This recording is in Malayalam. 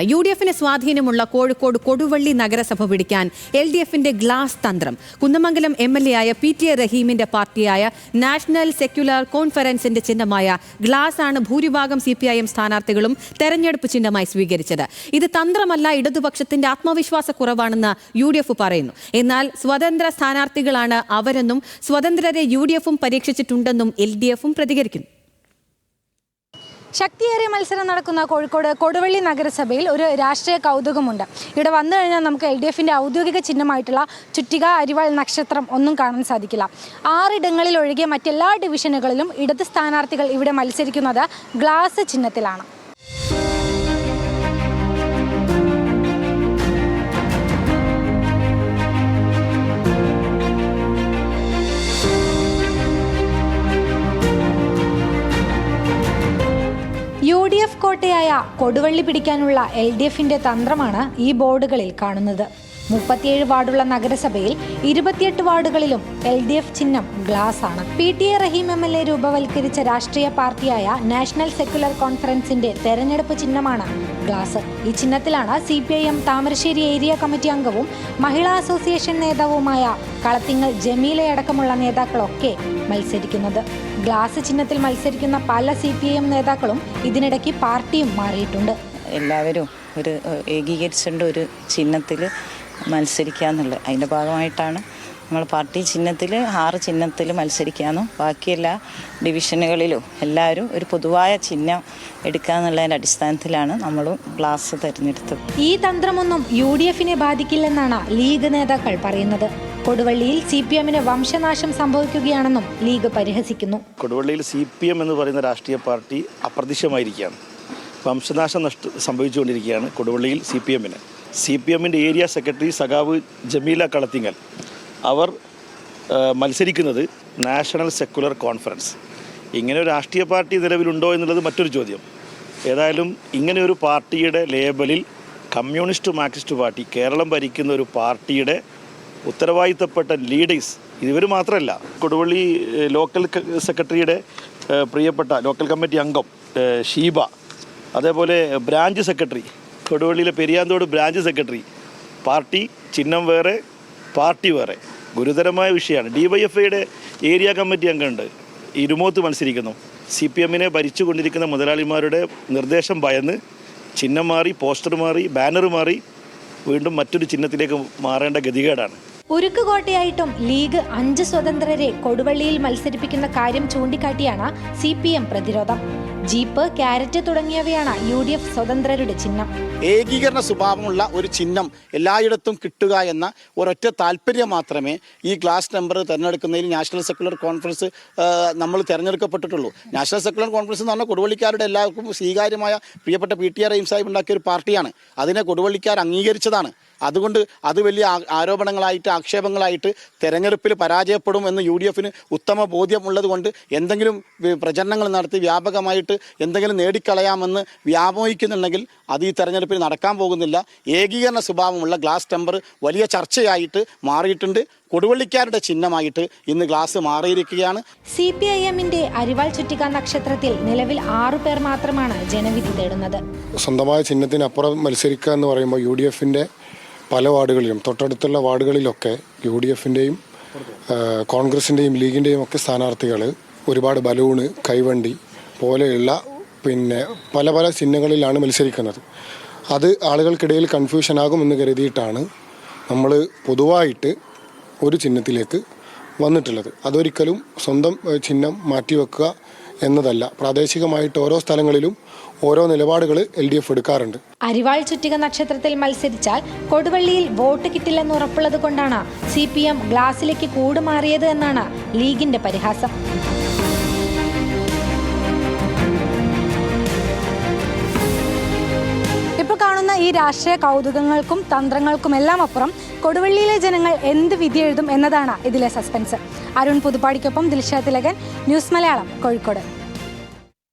യു ഡി എഫിന് സ്വാധീനമുള്ള കോഴിക്കോട് കൊടുവള്ളി നഗരസഭ പിടിക്കാൻ എൽ ഡി എഫിന്റെ ഗ്ലാസ് തന്ത്രം. കുന്നമംഗലം എം എൽ എ ആയ പി ടി എ റഹീമിന്റെ പാർട്ടിയായ നാഷണൽ സെക്യുലർ കോൺഫറൻസിന്റെ ചിഹ്നമായ ഗ്ലാസ് ആണ് ഭൂരിഭാഗം സി പി ഐ എം സ്ഥാനാർത്ഥികളും തെരഞ്ഞെടുപ്പ് ചിഹ്നമായി സ്വീകരിച്ചത്. ഇത് തന്ത്രമല്ല ഇടതുപക്ഷത്തിന്റെ ആത്മവിശ്വാസക്കുറവാണെന്ന് യു ഡി എഫ് പറയുന്നു. എന്നാൽ സ്വതന്ത്ര സ്ഥാനാർത്ഥികളാണ് അവരെന്നും സ്വതന്ത്രരെ യു ഡി എഫും പരീക്ഷിച്ചിട്ടുണ്ടെന്നും എൽ ഡി എഫും പ്രതികരിക്കുന്നു. ശക്തിയേറിയ മത്സരം നടക്കുന്ന കോഴിക്കോട് കൊടുവള്ളി നഗരസഭയിൽ ഒരു രാഷ്ട്രീയ കൗതുകമുണ്ട്. ഇവിടെ വന്നു കഴിഞ്ഞാൽ നമുക്ക് എൽ ഡി എഫിന്റെ ഔദ്യോഗിക ചിഹ്നമായിട്ടുള്ള ചുറ്റിക അരിവാൾ നക്ഷത്രം ഒന്നും കാണാൻ സാധിക്കില്ല. ആറിടങ്ങളിൽ ഒഴികെ മറ്റെല്ലാ ഡിവിഷനുകളിലും ഇടത് സ്ഥാനാർത്ഥികൾ ഇവിടെ മത്സരിക്കുന്നത് ഗ്ലാസ് ചിഹ്നത്തിലാണ്. യു ഡി എഫ് കോട്ടയായ കൊടുവള്ളി പിടിക്കാനുള്ള എൽ ഡി എഫിന്റെ തന്ത്രമാണ് ഈ ബോർഡുകളിൽ കാണുന്നത്. മുപ്പത്തിയേഴ് വാർഡുള്ള നഗരസഭയിൽ ഇരുപത്തിയെട്ട് വാർഡുകളിലും എൽ ഡി എഫ് ചിഹ്നം ഗ്ലാസ് ആണ് P T A Rahim M L A രൂപവൽക്കരിച്ച രാഷ്ട്രീയ പാർട്ടിയായ നാഷണൽ സെക്യുലർ കോൺഫറൻസിന്റെ തെരഞ്ഞെടുപ്പ് ചിഹ്നമാണ് ഗ്ലാസ്. ഈ ചിഹ്നത്തിലാണ് C P I M Thamarassery area committee അംഗവും മഹിളാ അസോസിയേഷൻ നേതാവുമായ കളത്തിങ്ങൽ ജമീലയടക്കമുള്ള നേതാക്കളൊക്കെ മത്സരിക്കുന്നത്. ഗ്ലാസ് ചിഹ്നത്തിൽ മത്സരിക്കുന്ന പല സി പി ഐ എം നേതാക്കളും ഇതിനിടയ്ക്ക് പാർട്ടിയും മാറിയിട്ടുണ്ട്. എല്ലാവരും ഒരു ഏകീകരിച്ചുകൊണ്ട് ഒരു ചിഹ്നത്തിൽ മത്സരിക്കുക എന്നുള്ളത്. അതിന്റെ ഭാഗമായിട്ടാണ് നമ്മൾ പാർട്ടി ചിഹ്നത്തിൽ ആറ് ചിഹ്നത്തിൽ മത്സരിക്കാമെന്നും ബാക്കി എല്ലാ ഡിവിഷനുകളിലും എല്ലാവരും ഒരു പൊതുവായ ചിഹ്നം എടുക്കുക എന്നുള്ളതിന്റെ അടിസ്ഥാനത്തിലാണ് നമ്മളും ഗ്ലാസ് തിരഞ്ഞെടുത്തത്. ഈ തന്ത്രമൊന്നും യു ഡി എഫിനെ ബാധിക്കില്ലെന്നാണ് ലീഗ് നേതാക്കൾ പറയുന്നത്. കൊടുവള്ളിയിൽ സി പി എമ്മിന് വംശനാശം സംഭവിക്കുകയാണെന്നും ലീഗ് പരിഹസിക്കുന്നു. കൊടുവള്ളിയിൽ സി പി എം എന്ന് പറയുന്ന രാഷ്ട്രീയ പാർട്ടി അപ്രത്യക്ഷമായിരിക്കുകയാണ്. വംശനാശം നഷ്ട സംഭവിച്ചുകൊണ്ടിരിക്കുകയാണ് കൊടുവള്ളിയിൽ സി പി എമ്മിന്. സി പി എമ്മിന്റെ ഏരിയ സെക്രട്ടറി സഖാവ് ജമീല കളത്തിങ്ങൽ. അവർ മത്സരിക്കുന്നത് നാഷണൽ സെക്കുലർ കോൺഫറൻസ്. ഇങ്ങനെ ഒരു രാഷ്ട്രീയ പാർട്ടി നിലവിലുണ്ടോ എന്നുള്ളത് മറ്റൊരു ചോദ്യം. ഏതായാലും ഇങ്ങനെ ഒരു പാർട്ടിയുടെ ലേബലിൽ കമ്മ്യൂണിസ്റ്റ് മാർക്സിസ്റ്റ് പാർട്ടി കേരളം ഭരിക്കുന്ന ഒരു പാർട്ടിയുടെ ഉത്തരവാദിത്തപ്പെട്ട ലീഡേഴ്സ് ഇവർ മാത്രമല്ല കൊടുവള്ളി ലോക്കൽ സെക്രട്ടറിയുടെ പ്രിയപ്പെട്ട ലോക്കൽ കമ്മിറ്റി അംഗം ഷീബ അതേപോലെ ബ്രാഞ്ച് സെക്രട്ടറി കൊടുവള്ളിയിലെ പെരിയാന്തോട് ബ്രാഞ്ച് സെക്രട്ടറി പാർട്ടി ചിഹ്നം വേറെ പാർട്ടി വേറെ. ഗുരുതരമായ വിഷയമാണ്. ഡി വൈ എഫ് ഐയുടെ ഏരിയ കമ്മിറ്റി അംഗമുണ്ട്. ഇരുമോത്ത് മത്സരിക്കുന്നു. സി പി എമ്മിനെ ഭരിച്ചുകൊണ്ടിരിക്കുന്ന മുതലാളിമാരുടെ നിർദ്ദേശം ഭയന്ന് ചിഹ്നം മാറി പോസ്റ്റർ മാറി ബാനർ മാറി വീണ്ടും മറ്റൊരു ചിഹ്നത്തിലേക്ക് മാറേണ്ട ഗതികേടാണ്. ഉരുക്കുകോട്ടയായിട്ടും ലീഗ് അഞ്ച് സ്വതന്ത്രരെ കൊടുവള്ളിയിൽ മത്സരിപ്പിക്കുന്ന കാര്യം ചൂണ്ടിക്കാട്ടിയാണ് സി പി എം പ്രതിരോധം. ജീപ്പ് ക്യാരറ്റ് തുടങ്ങിയവയാണ് യു ഡി എഫ് സ്വതന്ത്രരുടെ ചിഹ്നം. ഏകീകരണ സ്വഭാവമുള്ള ഒരു ചിഹ്നം എല്ലായിടത്തും കിട്ടുക എന്ന ഒരൊറ്റ താല്പര്യം മാത്രമേ ഈ ക്ലാസ് നമ്പർ തിരഞ്ഞെടുക്കുന്നതിൽ നാഷണൽ സെക്യുലർ കോൺഫറൻസ് നമ്മൾ തിരഞ്ഞെടുക്കപ്പെട്ടിട്ടുള്ളൂ. നാഷണൽ സെക്യുലർ കോൺഫറൻസ് എന്ന് പറഞ്ഞാൽ കൊടുവള്ളിക്കാരുടെ എല്ലാവർക്കും സ്വീകാര്യമായ പ്രിയപ്പെട്ട P T R aim Sahib ഉണ്ടാക്കിയ ഒരു പാർട്ടിയാണ്. അതിനെ കൊടുവള്ളിക്കാർ അംഗീകരിച്ചതാണ്. അതുകൊണ്ട് അത് വലിയ ആരോപണങ്ങളായിട്ട് ആക്ഷേപങ്ങളായിട്ട് തെരഞ്ഞെടുപ്പിൽ പരാജയപ്പെടും എന്ന് യു ഡി എഫിന് ഉത്തമ ബോധ്യമുള്ളത് കൊണ്ട് എന്തെങ്കിലും പ്രചരണങ്ങൾ നടത്തി വ്യാപകമായിട്ട് എന്തെങ്കിലും നേടിക്കളയാമെന്ന് വ്യാമോഹിക്കുന്നുണ്ടെങ്കിൽ അത് ഈ തെരഞ്ഞെടുപ്പിൽ നടക്കാൻ പോകുന്നില്ല. ഏകീകരണ സ്വഭാവമുള്ള ഗ്ലാസ് ടെമ്പർ വലിയ ചർച്ചയായിട്ട് മാറിയിട്ടുണ്ട്. കൊടുവള്ളിക്കാരുടെ ചിഹ്നമായിട്ട് ഇന്ന് ഗ്ലാസ് മാറിയിരിക്കുകയാണ്. സി പി ഐ എമ്മിന്റെ അരിവാൾ ചുറ്റിക നക്ഷത്രത്തിൽ നിലവിൽ ആറു പേർ മാത്രമാണ് ജനവിധി തേടുന്നത്. സ്വന്തമായ ചിഹ്നത്തിനപ്പുറം മത്സരിക്കുക എന്ന് പറയുമ്പോൾ യു ഡി എഫിന്റെ പല വാർഡുകളിലും തൊട്ടടുത്തുള്ള വാർഡുകളിലൊക്കെ യു ഡി എഫിന്റെയും കോൺഗ്രസിന്റെയും ലീഗിന്റെയും ഒക്കെ സ്ഥാനാർത്ഥികൾ ഒരുപാട് ബലൂണ് കൈവണ്ടി പോലെയുള്ള പിന്നെ പല പല ചിഹ്നങ്ങളിലാണ് മത്സരിക്കുന്നത്. അത് ആളുകൾക്കിടയിൽ കൺഫ്യൂഷൻ ആകുമെന്ന് കരുതിയിട്ടാണ് നമ്മൾ പൊതുവായിട്ട് ഒരു ചിഹ്നത്തിലേക്ക് വന്നിട്ടുള്ളത്. അതൊരിക്കലും സ്വന്തം ചിഹ്നം മാറ്റിവെക്കുക എന്നതല്ല. പ്രാദേശികമായിട്ട് ഓരോ സ്ഥലങ്ങളിലും ഓരോ നിലപാടുകൾ എൽ ഡി എഫ് എടുക്കാറുണ്ട്. അരിവാൾ ചുറ്റിക നക്ഷത്രത്തിൽ മത്സരിച്ചാൽ കൊടുവള്ളിയിൽ വോട്ട് കിട്ടില്ലെന്ന് ഉറപ്പുള്ളത് കൊണ്ടാണ് സി പി എം ഗ്ലാസിലേക്ക് കൂടുമാറിയത് എന്നാണ് ലീഗിന്റെ പരിഹാസം. ഇപ്പോൾ കാണുന്ന ഈ രാഷ്ട്രീയ കൗതുകങ്ങൾക്കും തന്ത്രങ്ങൾക്കും എല്ലാം അപ്പുറം കൊടുവള്ളിയിലെ ജനങ്ങൾ എന്ത് വിധി എഴുതും എന്നതാണ് ഇതിലെ സസ്പെൻസ്. അരുൺ പുതുപ്പാടിക്കൊപ്പം ദിൽഷ തിലകൻ ന്യൂസ് മലയാളം കോഴിക്കോട്.